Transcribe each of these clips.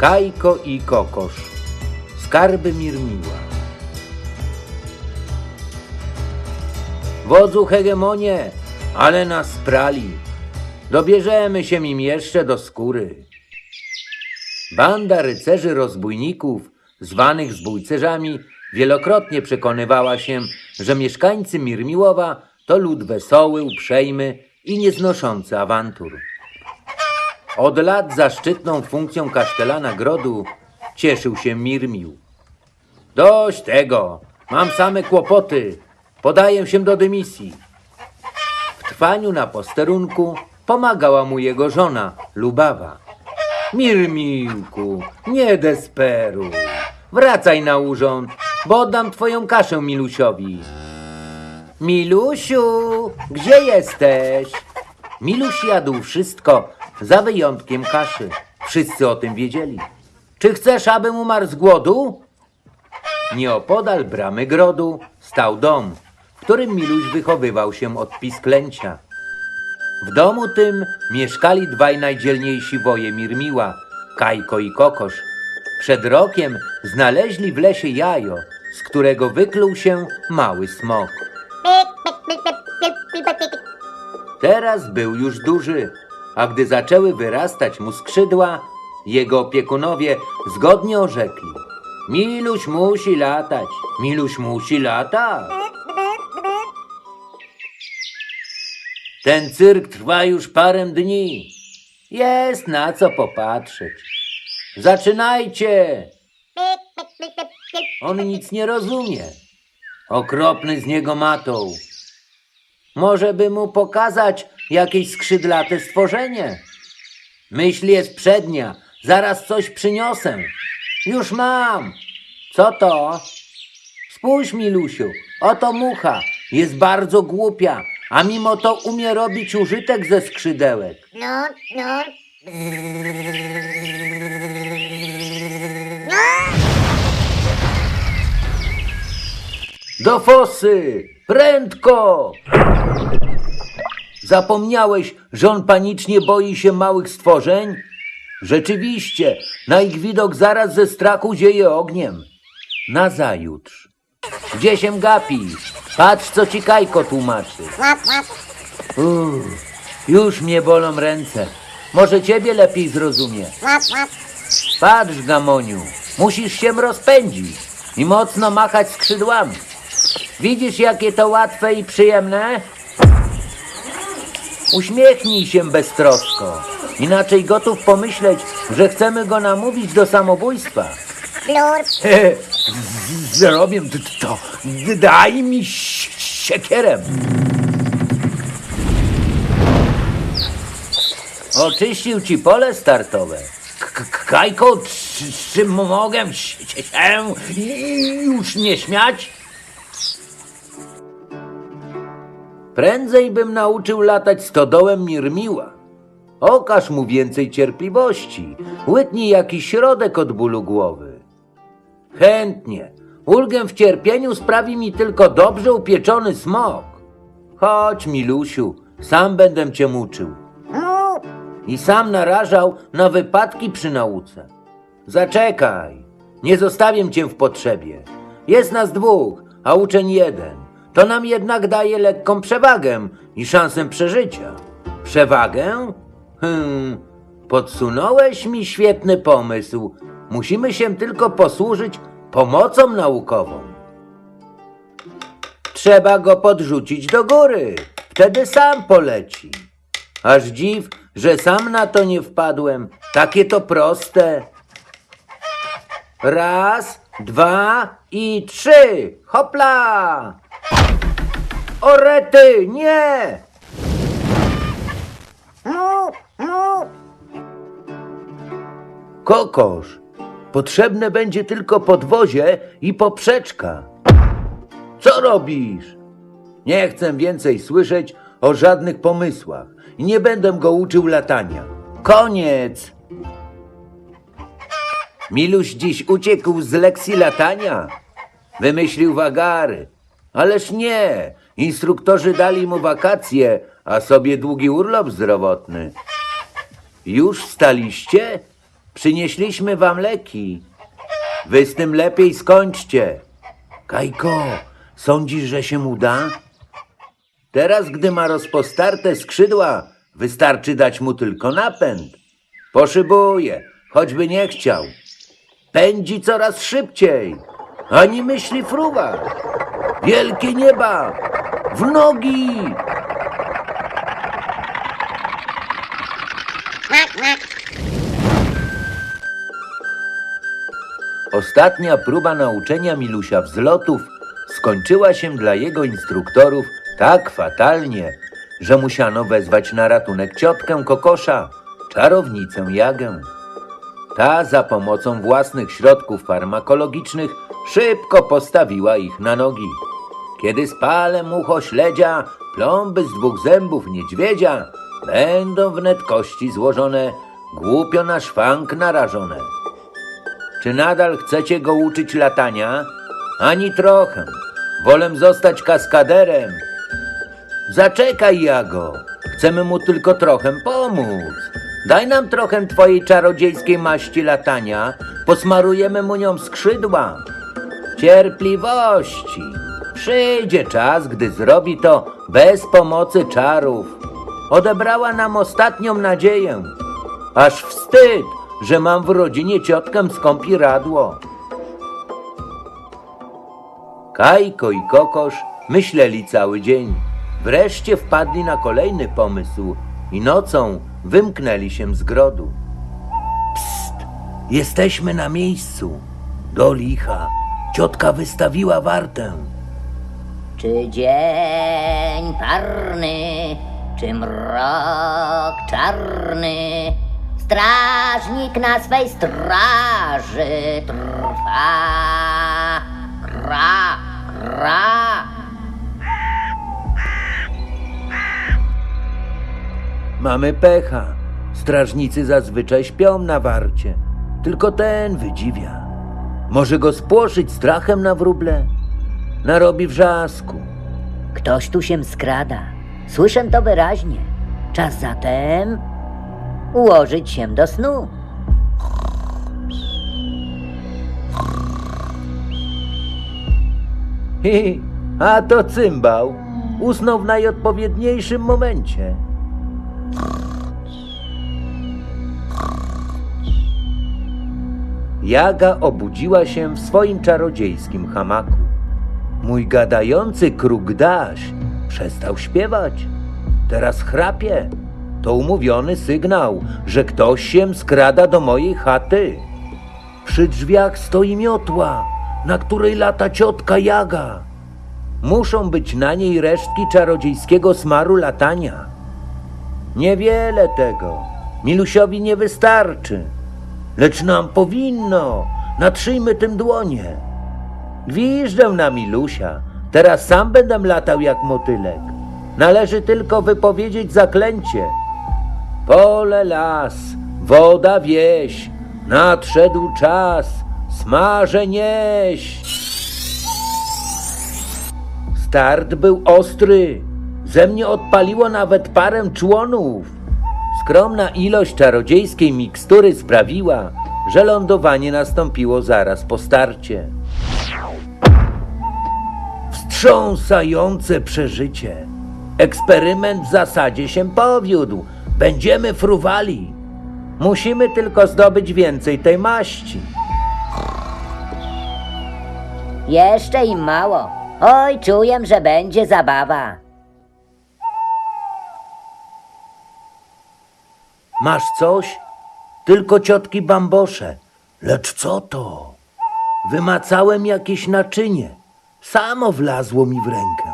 Kajko i Kokosz. Skarby Mirmiła. Wodzu hegemonie, ale nas sprali. Dobierzemy się im jeszcze do skóry. Banda rycerzy rozbójników, zwanych zbójcerzami, wielokrotnie przekonywała się, że mieszkańcy Mirmiłowa to lud wesoły, uprzejmy i nieznoszący awantur. Od lat zaszczytną funkcją kasztelana Grodu cieszył się Mirmił. Dość tego, mam same kłopoty, podaję się do dymisji. W trwaniu na posterunku pomagała mu jego żona, Lubawa. Mirmiłku, nie desperuj. Wracaj na urząd, bo oddam twoją kaszę Milusiowi. Milusiu, gdzie jesteś? Miluś jadł wszystko, za wyjątkiem kaszy. Wszyscy o tym wiedzieli. Czy chcesz, abym umarł z głodu? Nieopodal bramy grodu stał dom, w którym Miluś wychowywał się od pisklęcia. W domu tym mieszkali dwaj najdzielniejsi woje Mirmiła, Kajko i Kokosz. Przed rokiem znaleźli w lesie jajo, z którego wykluł się mały smok. Teraz był już duży, a gdy zaczęły wyrastać mu skrzydła, jego opiekunowie zgodnie orzekli. Miluś musi latać, Miluś musi latać. Ten cyrk trwa już parę dni. Jest na co popatrzeć. Zaczynajcie! On nic nie rozumie. Okropny z niego matoł. Może by mu pokazać jakieś skrzydlate stworzenie? Myśl jest przednia. Zaraz coś przyniosę. Już mam. Co to? Spójrz, Milusiu. Oto mucha. Jest bardzo głupia, a mimo to umie robić użytek ze skrzydełek. No, no. Do fosy! Prędko! Zapomniałeś, że on panicznie boi się małych stworzeń? Rzeczywiście, na ich widok zaraz ze strachu zieje ogniem. Nazajutrz. Gdzie się gapisz? Patrz, co ci Kajko tłumaczy. Uff, już mnie bolą ręce. Może ciebie lepiej zrozumie. Patrz, Gamoniu, musisz się rozpędzić i mocno machać skrzydłami. Widzisz, jakie to łatwe i przyjemne? Uśmiechnij się beztrosko. Inaczej gotów pomyśleć, że chcemy go namówić do samobójstwa. Blur. Zrobię to. Daj mi si- siekierę. Oczyścił ci pole startowe. Kajko, czy, czy mogę się już nie śmiać? Prędzej bym nauczył latać stodołem Mirmiła. Okaż mu więcej cierpliwości. Łyknij jakiś środek od bólu głowy. Chętnie. Ulgę w cierpieniu sprawi mi tylko dobrze upieczony smok. Chodź, Milusiu, sam będę cię muczył. Mu. I sam narażał na wypadki przy nauce. Zaczekaj, nie zostawię cię w potrzebie. Jest nas dwóch, a uczeń jeden. To nam jednak daje lekką przewagę i szansę przeżycia. Przewagę? Hmm, podsunąłeś mi świetny pomysł. Musimy się tylko posłużyć pomocą naukową. Trzeba go podrzucić do góry. Wtedy sam poleci. Aż dziw, że sam na to nie wpadłem. Takie to proste. Raz, dwa i trzy. Hopla! Orety, nie! Mu. Mu. Kokosz, potrzebne będzie tylko podwozie i poprzeczka. Co robisz? Nie chcę więcej słyszeć o żadnych pomysłach i nie będę go uczył latania. Koniec! Miluś dziś uciekł z lekcji latania. Wymyślił wagary. Ależ nie, instruktorzy dali mu wakacje, a sobie długi urlop zdrowotny. Już wstaliście? Przynieśliśmy wam leki. Wy z tym lepiej skończcie. Kajko, sądzisz, że się uda? Teraz, gdy ma rozpostarte skrzydła, wystarczy dać mu tylko napęd. Poszybuje, choćby nie chciał. Pędzi coraz szybciej, ani myśli fruwa. Wielkie nieba, w nogi! Ostatnia próba nauczenia Milusia wzlotów skończyła się dla jego instruktorów tak fatalnie, że musiano wezwać na ratunek ciotkę Kokosza, czarownicę Jagę. Ta za pomocą własnych środków farmakologicznych szybko postawiła ich na nogi. Kiedy spale mucho śledzia, plomby z dwóch zębów niedźwiedzia, będą wnet kości złożone, głupio na szwank narażone. Czy nadal chcecie go uczyć latania? Ani trochę. Wolę zostać kaskaderem. Zaczekaj, Jago. Chcemy mu tylko trochę pomóc. Daj nam trochę twojej czarodziejskiej maści latania. Posmarujemy mu nią skrzydła. Cierpliwości. Przyjdzie czas, gdy zrobi to bez pomocy czarów. Odebrała nam ostatnią nadzieję. Aż wstyd, że mam w rodzinie ciotkę z kąpiradło. Kajko i Kokosz myśleli cały dzień. Wreszcie wpadli na kolejny pomysł i nocą wymknęli się z grodu. Psst! Jesteśmy na miejscu. Do licha. Ciotka wystawiła wartę. Czy dzień parny, czy mrok czarny, strażnik na swej straży trwa. Kra, kra. Mamy pecha. Strażnicy zazwyczaj śpią na warcie. Tylko ten wydziwia. Może go spłoszyć strachem na wróble? Narobi wrzasku. Ktoś tu się skrada. Słyszę to wyraźnie. Czas zatem ułożyć się do snu. Hi, a to cymbał. Usnął w najodpowiedniejszym momencie. Jaga obudziła się w swoim czarodziejskim hamaku. Mój gadający krugdaś przestał śpiewać. Teraz chrapie. To umówiony sygnał, że ktoś się skrada do mojej chaty. Przy drzwiach stoi miotła, na której lata ciotka Jaga. Muszą być na niej resztki czarodziejskiego smaru latania. Niewiele tego. Milusiowi nie wystarczy. Lecz nam powinno. Natrzyjmy tym dłonie. Gwiżdżę na Milusia. Teraz sam będę latał jak motylek. Należy tylko wypowiedzieć zaklęcie. Pole las, woda wieś, nadszedł czas, smaże nieś. Start był ostry, ze mnie odpaliło nawet parę członów. Skromna ilość czarodziejskiej mikstury sprawiła, że lądowanie nastąpiło zaraz po starcie. Wstrząsające przeżycie. Eksperyment w zasadzie się powiódł. Będziemy fruwali. Musimy tylko zdobyć więcej tej maści. Jeszcze im mało. Oj, czuję, że będzie zabawa. Masz coś? Tylko ciotki bambosze. Lecz co to? Wymacałem jakieś naczynie. Samo wlazło mi w rękę.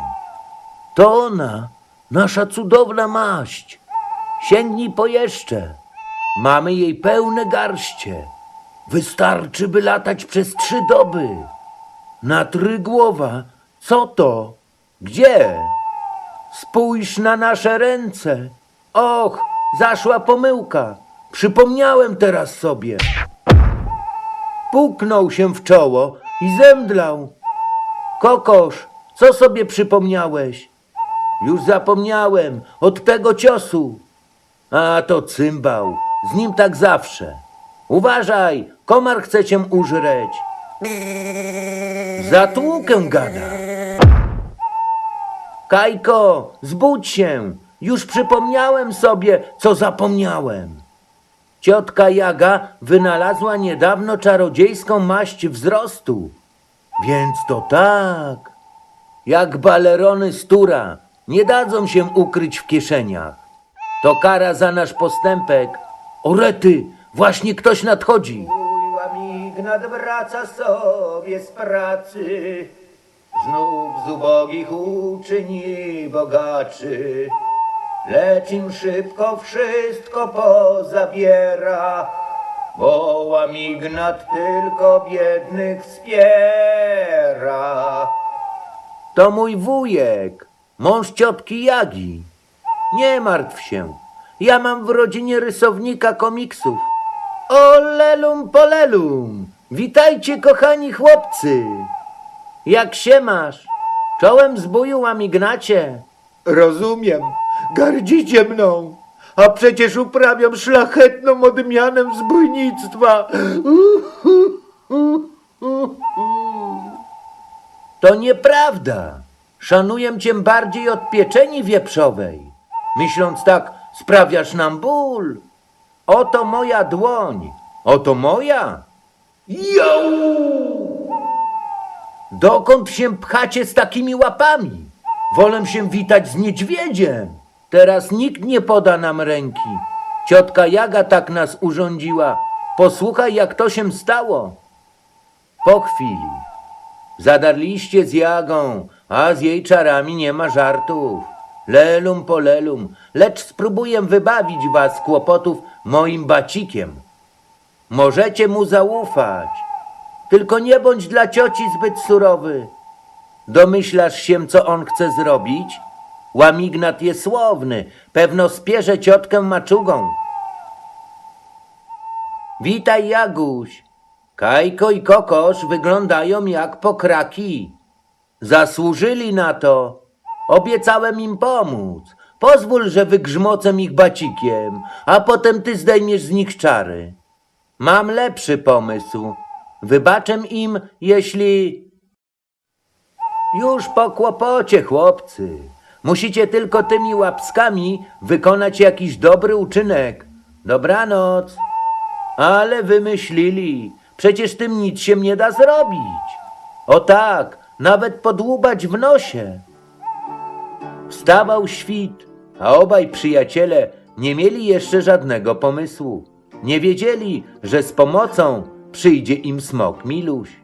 To ona, nasza cudowna maść. Sięgnij po jeszcze. Mamy jej pełne garście. Wystarczy, by latać przez trzy doby. Na trygłowa, co to? Gdzie? Spójrz na nasze ręce. Och, zaszła pomyłka. Przypomniałem teraz sobie. Puknął się w czoło i zemdlał. Kokosz, co sobie przypomniałeś? Już zapomniałem od tego ciosu. A to cymbał, z nim tak zawsze. Uważaj, komar chce cię użreć. Zatłukę gada. Kajko, zbudź się. Już przypomniałem sobie, co zapomniałem. Ciotka Jaga wynalazła niedawno czarodziejską maść wzrostu. Więc to tak. Jak balerony z tura, nie dadzą się ukryć w kieszeniach. To kara za nasz postępek. Orety, właśnie ktoś nadchodzi. Mój łamignat wraca sobie z pracy. Znów z ubogich uczyni bogaczy. Lecz im szybko wszystko pozabiera, bo łamignat tylko biednych wspiera. To mój wujek, mąż ciotki Jagi. Nie martw się, ja mam w rodzinie rysownika komiksów. Olelum polelum, witajcie kochani chłopcy. Jak się masz? Czołem zbóju łamignacie. Rozumiem, gardzicie mną, a przecież uprawiam szlachetną odmianę zbójnictwa. To nieprawda. Szanuję cię bardziej od pieczeni wieprzowej. Myśląc tak, sprawiasz nam ból. Oto moja dłoń. Oto moja. Jau! Dokąd się pchacie z takimi łapami? Wolę się witać z niedźwiedziem. Teraz nikt nie poda nam ręki. Ciotka Jaga tak nas urządziła. Posłuchaj, jak to się stało. Po chwili. Zadarliście z Jagą, a z jej czarami nie ma żartów. Lelum po lelum, lecz spróbuję wybawić was z kłopotów moim bacikiem. Możecie mu zaufać. Tylko nie bądź dla cioci zbyt surowy. Domyślasz się, co on chce zrobić? Łamignat jest słowny, pewno spierze ciotkę maczugą. Witaj, Jaguś. Kajko i Kokosz wyglądają jak pokraki. Zasłużyli na to. Obiecałem im pomóc. Pozwól, że wygrzmocę ich bacikiem, a potem ty zdejmiesz z nich czary. Mam lepszy pomysł. Wybaczę im, jeśli... Już po kłopocie, chłopcy. Musicie tylko tymi łapskami wykonać jakiś dobry uczynek. Dobranoc. Ale wymyślili. Przecież tym nic się nie da zrobić. O tak, nawet podłubać w nosie. Wstawał świt, a obaj przyjaciele nie mieli jeszcze żadnego pomysłu. Nie wiedzieli, że z pomocą przyjdzie im smok Miluś.